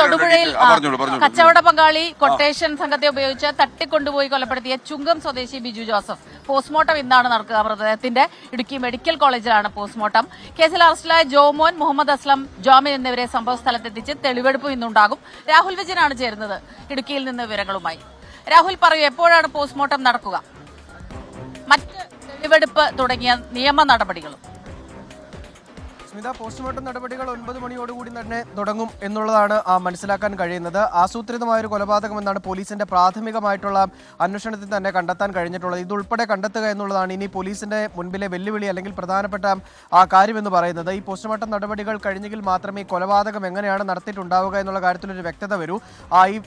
തൊടുപുഴയിൽ. കച്ചവട പങ്കാളി കൊട്ടേഷൻ സംഘത്തെ ഉപയോഗിച്ച് തട്ടിക്കൊണ്ടുപോയി കൊലപ്പെടുത്തിയ ചുങ്കം സ്വദേശി ബിജു ജോസഫ്. പോസ്റ്റ്മോർട്ടം ഇന്നാണ് നടക്കുക മൃതദേഹത്തിന്റെ ഇടുക്കി മെഡിക്കൽ കോളേജിലാണ് പോസ്റ്റ്മോർട്ടം. കേസിൽ അറസ്റ്റിലായ ജോമോൻ മുഹമ്മദ് അസ്ലം ജോമിൻ എന്നിവരെ സംഭവ സ്ഥലത്തെത്തിച്ച് തെളിവെടുപ്പ് ഇന്നുണ്ടാകും. രാഹുൽ വിജയനാണ് ചേരുന്നത്. ഇടുക്കിയിൽ നിന്ന് വിവരങ്ങളുമായി. രാഹുൽ പറയൂ എപ്പോഴാണ് പോസ്റ്റ്മോർട്ടം നടക്കുക? മറ്റ് തെളിവെടുപ്പ് തുടങ്ങിയ നിയമ നടപടികളും. സ്മിത പോസ്റ്റ്മോർട്ടം നടപടികൾ ഒൻപത് മണിയോടുകൂടി തന്നെ തുടങ്ങും എന്നുള്ളതാണ് മനസ്സിലാക്കാൻ കഴിയുന്നത്. ആസൂത്രിതമായ ഒരു കൊലപാതകമെന്നാണ് പോലീസിന്റെ പ്രാഥമികമായിട്ടുള്ള അന്വേഷണത്തിൽ തന്നെ കണ്ടെത്താൻ കഴിഞ്ഞിട്ടുള്ളത്. ഇതുൾപ്പെടെ കണ്ടെത്തുക എന്നുള്ളതാണ് ഇനി പോലീസിന്റെ മുൻപിലെ വെല്ലുവിളി അല്ലെങ്കിൽ പ്രധാനപ്പെട്ട ആ കാര്യമെന്ന് പറയുന്നത്. ഈ പോസ്റ്റ്മോർട്ടം നടപടികൾ കഴിഞ്ഞെങ്കിൽ മാത്രമേ കൊലപാതകം എങ്ങനെയാണ് നടത്തിയിട്ടുണ്ടാവുക എന്നുള്ള കാര്യത്തിലൊരു വ്യക്തത വരൂ. ആ ഈ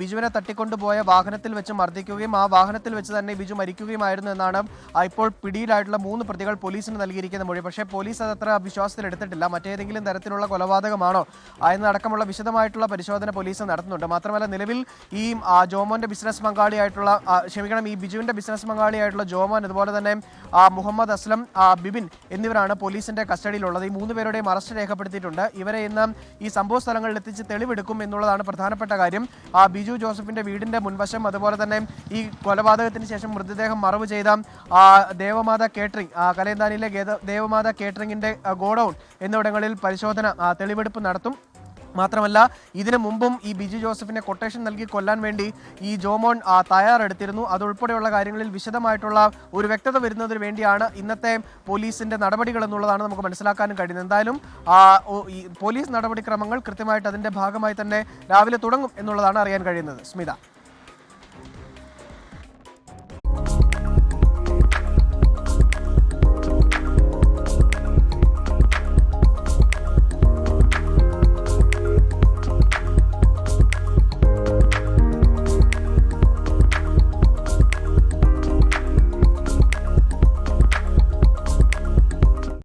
ബിജുവിനെ തട്ടിക്കൊണ്ടുപോയ വാഹനത്തിൽ വെച്ച് മർദ്ദിക്കുകയും ആ വാഹനത്തിൽ വെച്ച് തന്നെ ബിജു മരിക്കുകയുമായിരുന്നു എന്നാണ് ഇപ്പോൾ പിടിയിലായിട്ടുള്ള മൂന്ന് പ്രതികൾ പോലീസിന് നൽകിയിരിക്കുന്ന മൊഴി. പക്ഷേ പോലീസ് അതത്ര വിശ്വാസത്തിൽ എടുത്തിട്ടില്ല. മറ്റേതെങ്കിലും തരത്തിലുള്ള കൊലപാതകമാണോ? എന്നടക്കമുള്ള വിശദമായിട്ടുള്ള പരിശോധന പോലീസ് നടത്തുന്നുണ്ട്. മാത്രമല്ല നിലവിൽ ഈ ജോമോന്റെ ബിസിനസ് പങ്കാളിയായിട്ടുള്ള ക്ഷമിക്കണം ഈ ബിജുവിന്റെ ബിസിനസ് പങ്കാളിയായിട്ടുള്ള ജോമോൻ അതുപോലെ തന്നെ മുഹമ്മദ് അസ്ലം ബിബിൻ എന്നിവരാണ് പോലീസിന്റെ കസ്റ്റഡിയിലുള്ളത്. ഈ മൂന്ന് പേരുടെയും അറസ്റ്റ് രേഖപ്പെടുത്തിയിട്ടുണ്ട്. ഇവരെ ഇന്ന് ഈ സംഭവ സ്ഥലങ്ങളിൽ എത്തിച്ച് തെളിവെടുക്കും എന്നുള്ളതാണ് പ്രധാനപ്പെട്ട കാര്യം. ആ ബിജു ജോസഫിന്റെ വീടിന്റെ മുൻവശം അതുപോലെ തന്നെ ഈ കൊലപാതകത്തിന് ശേഷം മൃതദേഹം മറവ് ചെയ്ത ദേവമാത കേറ്ററിംഗ് കലയന്താനിയിലെ ദേവമാത കേറ്ററിംഗിന്റെ ഗോഡൌൺ എന്നിവിടങ്ങളിൽ പരിശോധന തെളിവെടുപ്പ് നടത്തും. മാത്രമല്ല ഇതിനു മുമ്പും ഈ ബിജു ജോസഫിനെ കൊട്ടേഷൻ നൽകി കൊല്ലാൻ വേണ്ടി ഈ ജോമോൻ ആ, തയ്യാറെടുത്തിരുന്നു. അതുൾപ്പെടെയുള്ള കാര്യങ്ങളിൽ വിശദമായിട്ടുള്ള ഒരു വ്യക്തത വരുന്നതിന് വേണ്ടിയാണ് ഇന്നത്തെ പോലീസിന്റെ നടപടികൾ എന്നുള്ളതാണ് നമുക്ക് മനസ്സിലാക്കാനും കഴിയുന്നത്. എന്തായാലും പോലീസ് നടപടിക്രമങ്ങൾ കൃത്യമായിട്ട് അതിന്റെ ഭാഗമായി തന്നെ രാവിലെ തുടങ്ങും എന്നുള്ളതാണ് അറിയാൻ കഴിയുന്നത്. സ്മിത.